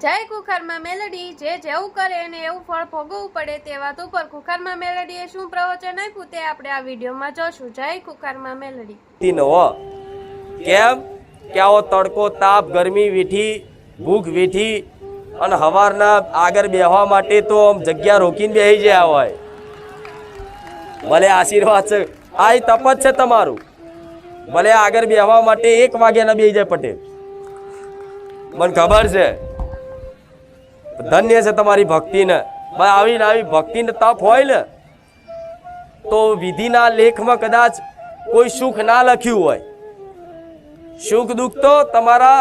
જય કુખારમાં મેલડી, જે જેવું કરે એને એવું ફળ ભોગવવું પડે તે વાત ઉપર કુખારમાં મેલડીએ શું પ્રવચન આપ્યું તે આપણે આ વિડીયોમાં જોશું. જય કુખારમાં મેલડી. કેમ? કે તડકો, તાપ, ગરમી, વીઠી, ભૂખ, વીઠી અને હવારના આગળ બેહવા માટે તો આમ જગ્યા રોકીને બેસી જાય હોય. ભલે આશીર્વાદ છે. આ ઈ તપ જ છે તમારું. ભલે આગળ બેહવા માટે એક વાગ્યાના બેસી જાય પટેલ. મને ખબર છે. ધન્ય છે તમારી ભક્તિને. ભાઈ આવીને આવી ભક્તિને તપ હોય ને, તો વિધિના લેખમાં કદાચ કોઈ સુખ ના લખ્યું હોય. સુખ દુઃખ તો તમારા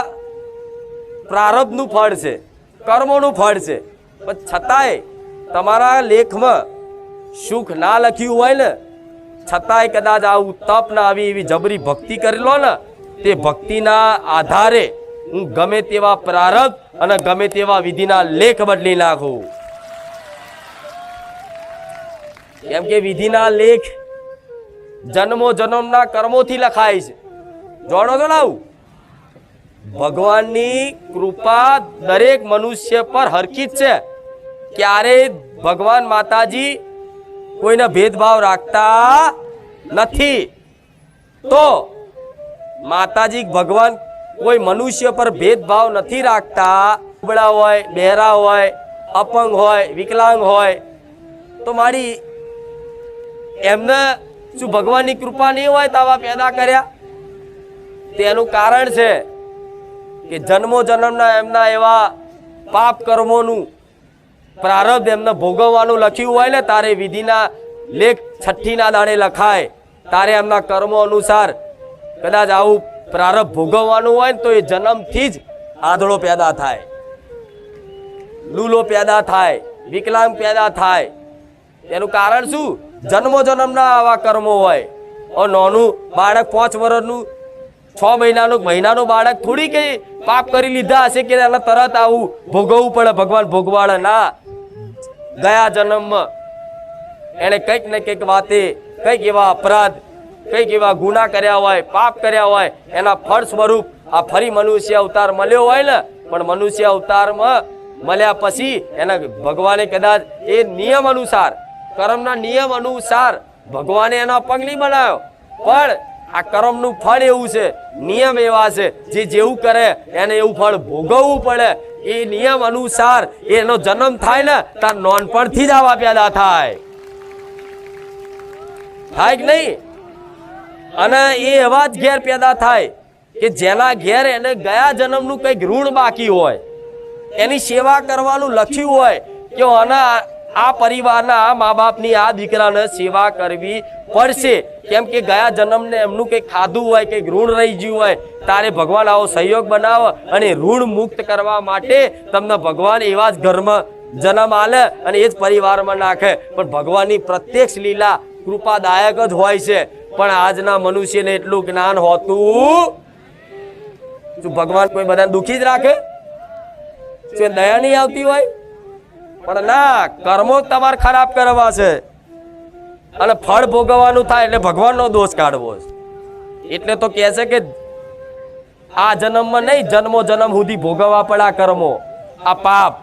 પ્રારબ્ધનું ફળ છે, કર્મોનું ફળ છે. પણ છતાંય તમારા લેખમાં સુખ ના લખ્યું હોય ને, છતાંય કદાચ આવું તપ ના આવી એવી જબરી ભક્તિ કરી લો ને, તે ભક્તિના આધારે હું ગમે તેવા પ્રારબ્ધ અને ગમે તેવા વિધિના લેખ બદલી નાખો. કેમ કે વિધિના લેખ જન્મો જન્મના કર્મોથી લખાય છે. જોડો તો લાવું. ભગવાનની કૃપા દરેક મનુષ્ય પર હરકિત છે. ક્યારે ભગવાન માતાજી કોઈને ભેદભાવ રાખતા નથી. તો માતાજી ભગવાન કોઈ મનુષ્ય પર ભેદભાવ નથી રાખતા. ઉબળા હોય, બહેરા હોય, અપંગ હોય, વિકલાંગ હોય, તો મારી એમને શું ભગવાનની કૃપા નહીં હોય તો આવા પેદા કર્યા? તેનું કારણ છે કે જન્મો જન્મના એમના એવા પાપ કર્મોનું પ્રારબ્ધ એમને ભોગવવાનું લખ્યું હોય ને, તારે વિધિના લેખ છઠ્ઠીના દાડે લખાય. તારે એમના કર્મો અનુસાર કદાચ આવું પ્રારબ્ધ ભોગવવાનું હોય ને તો એ જન્મથી જ આદળો પેદા થાય. લૂલો પેદા થાય, વિકલાંગ પેદા થાય. એનું કારણ શું? જન્મો જન્મના આવા કર્મો હોય. નાનું, બાળક પાંચ વર્ષનું છ મહિનાનું મહિનાનું બાળક થોડી કઈ પાપ કરી લીધા હશે કે એને તરત આવું ભોગવવું પડે, ભગવાન ભોગવાડે ના ગયા જન્મમાં. એણે કંઈક ને કંઈક વાતે, કંઈક એવા અપરાધ કંઈક એવા ગુના કર્યા હોય, પાપ કર્યા હોય, એના ફળ સ્વરૂપ આ ફરી મનુષ્ય અવતાર મળ્યો હોય ને, પણ મનુષ્ય અવતારમાં મળ્યા પછી એના ભગવાને કદાચ એ નિયમ અનુસાર, કર્મના નિયમ અનુસાર ભગવાને એનો પગ નહીં બનાવ્યો. પણ આ કર્મનું ફળ એવું છે, નિયમ એવા છે, જે જેવું કરે એને એવું ફળ ભોગવવું પડે. એ નિયમ અનુસાર એનો જન્મ થાય ને, તાર નોનપણથી જ આવા પેદા થાય. થાય કે નહીં? અને એ એવા જ ઘેર પેદા થાય કે જેના ઘેર એને ગયા જન્મનું કંઈક ઋણ બાકી હોય, એની સેવા કરવાનું લખ્યું હોય કે આના આ પરિવારના આ મા બાપની આ દીકરાને સેવા કરવી પડશે. કેમ કે ગયા જન્મને એમનું કંઈક ખાધું હોય, કંઈક ઋણ રહી ગયું હોય, તારે ભગવાન આવો સહયોગ બનાવો અને ઋણ મુક્ત કરવા માટે તમને ભગવાન એવા જ ઘરમાં જન્મ આલે અને એ જ પરિવારમાં નાખે. પણ ભગવાનની પ્રત્યક્ષ લીલા કૃપાદાયક જ હોય છે. પણ આજના મનુષ્યને એટલું જ્ઞાન હોતું શું ભગવાન કોઈ બધાને દુખી જ રાખે? શું દયા નહીં આવતી હોય? પણ ના, કર્મો તમારે ખરાબ કરવા છે. અને ફળ ભોગવવાનું થાય એટલે ભગવાનનો દોષ કાઢવો એટલે તો કહે છે કે આ જન્મમાં નહીં, જન્મો જન્મ સુધી ભોગવવા પડ્યા કર્મો. આ પાપ.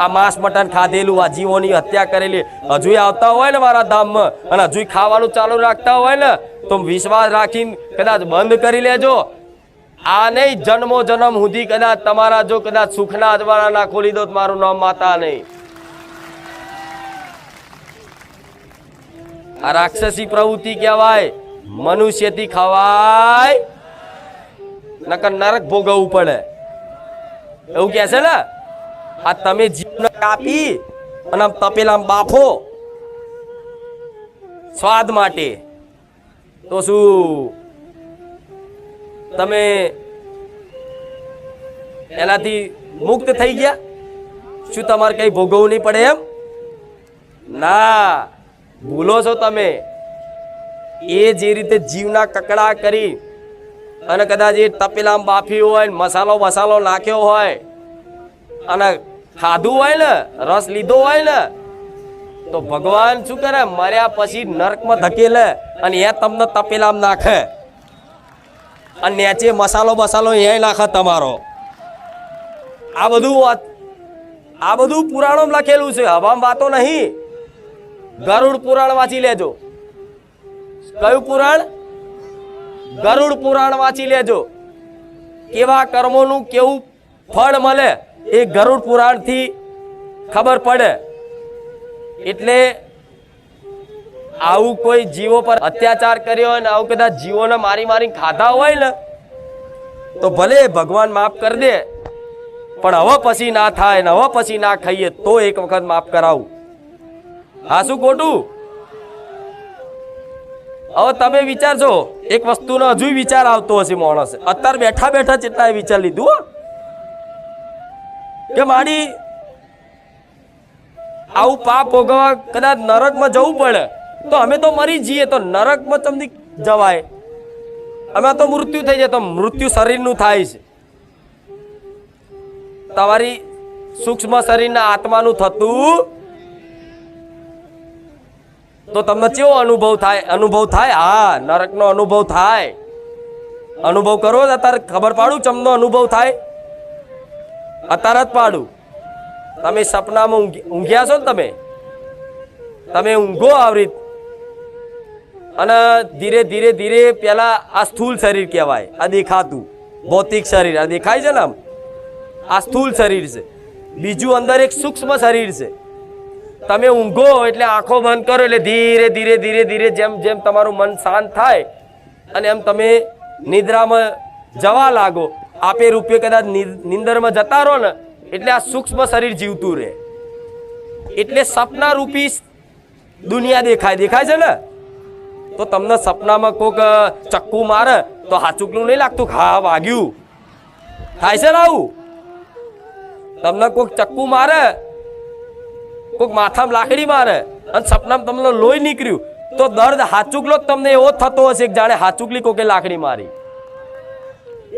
આ માંસ મટન ખાધેલું, આ જીવોની હત્યા કરેલી. હજુ આવતા હોય ને મારા ધામમાં અને હજુ ખાવાનું ચાલુ રાખતા હોય ને, તો વિશ્વાસ રાખીને કદાચ બંધ કરી લેજો. આ નહીં જન્મો જન્મ સુધી કદાચ તમારા જો કદાચ સુખના અજવાળા ના ખોલી દો મારું નામ માતા નહીં. આ રાક્ષસી પ્રવૃત્તિ કહેવાય. મનુષ્યથી ખવાય. નકર નરક ભોગવવું પડે. એવું કહે છે ને? આ તમે જીવને કાપી અને આમ તપેલા બાફો. સ્વાદ માટે. તો શું? તમે એનાથી મુક્ત થઈ ગયા? શું તમારે કઈ ભોગવવું નહીં પડે એમ? ના. ભૂલો છો તમે. એ જે રીતે જીવના કકડા કરી અને કદાચ એ તપેલામાં બાફી હોય મસાલો મસાલો નાખ્યો હોય અને ખાધું હોય ને, રસ લીધો હોય ને, તો ભગવાન શું કરે? મર્યા પછી નર્કમાં ધકેલે અને એ તમને તપેલામાં નાખે. અને નેચે મસાલો બસાલો એ નાખે તમારો. આ બધું વાત, આ બધું પુરાણોમાં લખેલું છે. હવામાં વાતો નહીં. ગરુડ પુરાણ વાંચી લેજો. કયું પુરાણ? ગરુડ પુરાણ વાંચી લેજો. કેવા કર્મોનું કેવું ફળ મળે? એ ગરુડ પુરાણથી ખબર પડે. એટલે આવું કોઈ જીવો પર અત્યાચાર કર્યો હોય ને આવું કદાચ જીવોને મારી મારી ખાધા હોય ને, તો ભલે ભગવાન માફ કરી દે, પણ હવે પછી ના થાય ને હવે પછી ના ખાઈએ તો એક વખત માફ કરાવું. હા શું ખોટું? હવે તમે વિચારજો, એક વસ્તુનો હજુ વિચાર આવતો હશે માણસ. અત્યારે બેઠા બેઠા ચેટલા વિચાર લીધું હો. કે મારી આવું પાપ ભોગવવા કદાચ નરકમાં જવું પડે, તો અમે તો મરી જઈએ, તો નરકમાં તમને જવાય. અમે તો મૃત્યુ થઈ જાય, તો મૃત્યુ શરીરનું થાય છે. તમારી સૂક્ષ્મ શરીરના આત્માનું થતું તો તમને કેવો અનુભવ થાય? અનુભવ થાય? હા, નરકનો અનુભવ થાય. અનુભવ કરો, અત્યારે ખબર પાડું, ચમનો અનુભવ થાય. અત્યારે જ પાડું. તમે સપનામાં ઊંઘ્યા છો ને તમે? તમે ઊંઘો આવરી. અને ધીરે ધીરે ધીરે પેલા આ સ્થૂલ શરીર કહેવાય, આ દેખાતું. ભૌતિક શરીર, આ દેખાય છે ને આમ? આ સ્થૂલ શરીર છે. બીજું અંદર એક સૂક્ષ્મ શરીર છે. તમે ઊંઘો એટલે આંખો બંધ કરો એટલે ધીરે ધીરે ધીરે ધીરે જેમ જેમ તમારું મન શાંત થાય અને એમ તમે નિદ્રામાં જવા લાગો. આપે રૂપિયો કદાચ નિંદરમાં જતા રહો ને, એટલે આ સૂક્ષ્મ શરીર જીવતું રહે. એટલે સપના રૂપી દુનિયા દેખાય દેખાય છે ને? તો તમને સપનામાં કોક ચક્કુ મારે, તો હાચુકલું નહીં લાગતું હા, વાગ્યું. થાય છે ને આવું? તમને કોક ચક્કુ મારે, કોક માથામાં લાકડી મારે, અને સપનામાં તમને લોહી નીકળ્યું, તો દર્દ હાચુકલો જ તમને એવો થતો હશે જાણે હાચુકલી કોકે લાકડી મારી.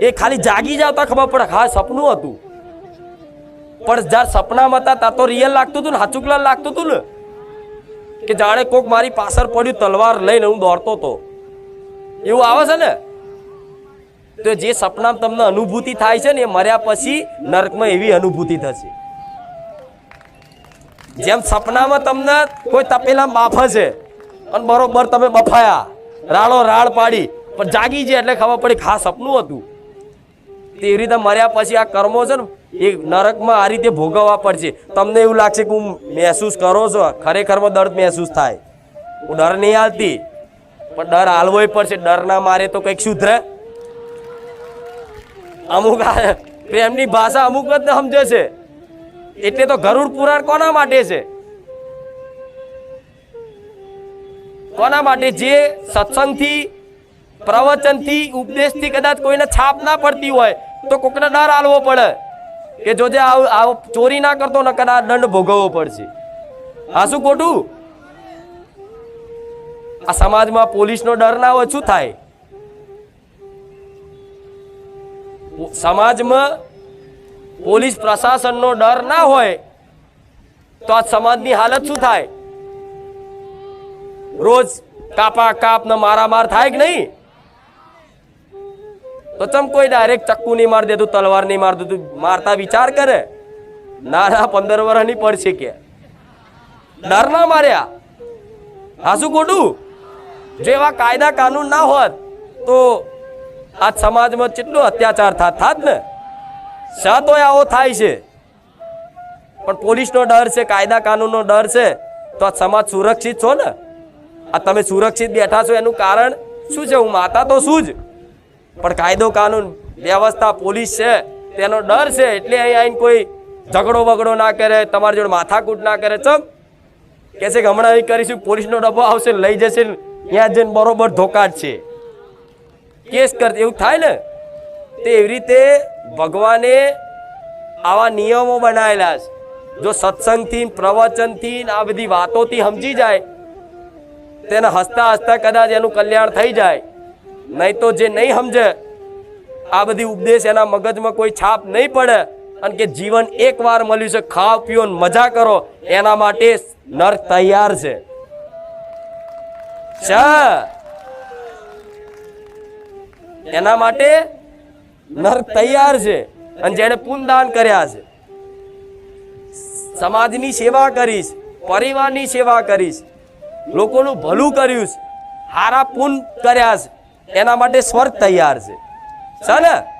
એ ખાલી જાગી જાવ ખબર પડે હા, સપનું હતું. પણ જ્યારે સપનામાં હતા, ત્યાં તો રિયલ લાગતું હતું ને, હાચુકલા લાગતું હતું ને, કે જાણે કોક મારી પાછળ પડ્યું તલવાર લઈને હું દોડતો હતો. એવું આવે છે ને? તો જે સપનામાં તમને અનુભૂતિ થાય છે ને, એ મર્યા પછી નરકમાં એવી અનુભૂતિ થશે. જેમ સપનામાં તમને કોઈ તપેલા બાફે છે, અને બરોબર તમે બફાયા રાડો રાડ પાડી, પણ જાગી જાય એટલે ખબર પડી હા, સપનું હતું. તેવી રીતે મર્યા પછી આ કર્મો છે ને, એ નરકમાં આ રીતે ભોગવવા પડશે. તમને એવું લાગશે કે હું મહેસૂસ કરો છો? ખરેખરમાં દર્દ મહેસૂસ થાય. હું ડર નહીં હાલતી. પણ ડર હાલવોય પડશે. ડર ના મારે તો કંઈક સુધરે. અમુક પ્રેમની ભાષા અમુક જ સમજે છે. એટલે તો ગરુડ પુરાણ કોના માટે છે? કોના માટે? જે સત્સંગથી, પ્રવચનથી, ઉપદેશથી કદાચ કોઈને છાપ ના પડતી હોય તો કોકને ડર આલવો પડે કે જોજે આવ ચોરી ના કરતો ન કદાચ દંડ ભોગવવો પડશે. હા શું ખોટું? આ સમાજમાં પોલીસનો ડર ના હોય શું થાય? સમાજમાં પોલીસ પ્રશાસનનો ડર ના હોય તો આ સમાજની હાલત શું થાય? રોજ કાપા કાપ ને મારામાર થાય કે નહીં? તો ચમ કોઈ ડાયરેક્ટ ચક્કુ નહીં માર દેતું તલવાર નહીં મારી દેતું મારતા વિચાર કરે. ના ના પંદર વર્ષની પડશે કે. ડર ના માર્યા. હા શું ખોટું જો એવા કાયદા કાનૂન ના હોત, તો આજ સમાજમાં કેટલો અત્યાચાર થાત થાત ને? તોય આવો થાય છે. પણ પોલીસનો ડર છે, કાયદા કાનૂનનો ડર છે, તો આ સમાજ સુરક્ષિત છો ને? આ તમે સુરક્ષિત બેઠા છો, એનું કારણ શું છે? હું માતા તો શું જ. પણ કાયદો કાનૂન વ્યવસ્થા પોલીસ છે, તેનો ડર છે એટલે અહીં આવીને કોઈ ઝઘડો બગડો ના કરે, તમારી જોડે માથાકૂટ ના કરે. ચમ, કે છે કે હમણાં અહીં કરીશું, પોલીસનો ડબ્બો આવશે લઈ જશે ત્યાં જઈને બરોબર ધોકાટ છે. કેસ કરતી, એવું થાય ને? તે એવી રીતે ભગવાને આવા નિયમો બનાવેલા છે. જો સત્સંગથી પ્રવચનથી આ બધી વાતોથી સમજી જાય, તેને હસતા હસતા કદાચ એનું કલ્યાણ થઈ જાય. નહીં તો જે નહીં સમજે, આ બધી ઉપદેશ એના મગજમાં કોઈ છાપ નહીં પડે અને કે જીવન એક વાર મળ્યું છે ખાવ પીઓ મજા કરો, એના માટે નર્ક તૈયાર છે. એના માટે નર્ક તૈયાર છે અને જેણે પુનદાન કર્યા છે. સમાજની સેવા કરીશ પરિવારની સેવા કરીશ લોકોનું ભલું કર્યું છે, હારા પુન કર્યા છે. એના માટે સ્વર્ગ તૈયાર છે. છે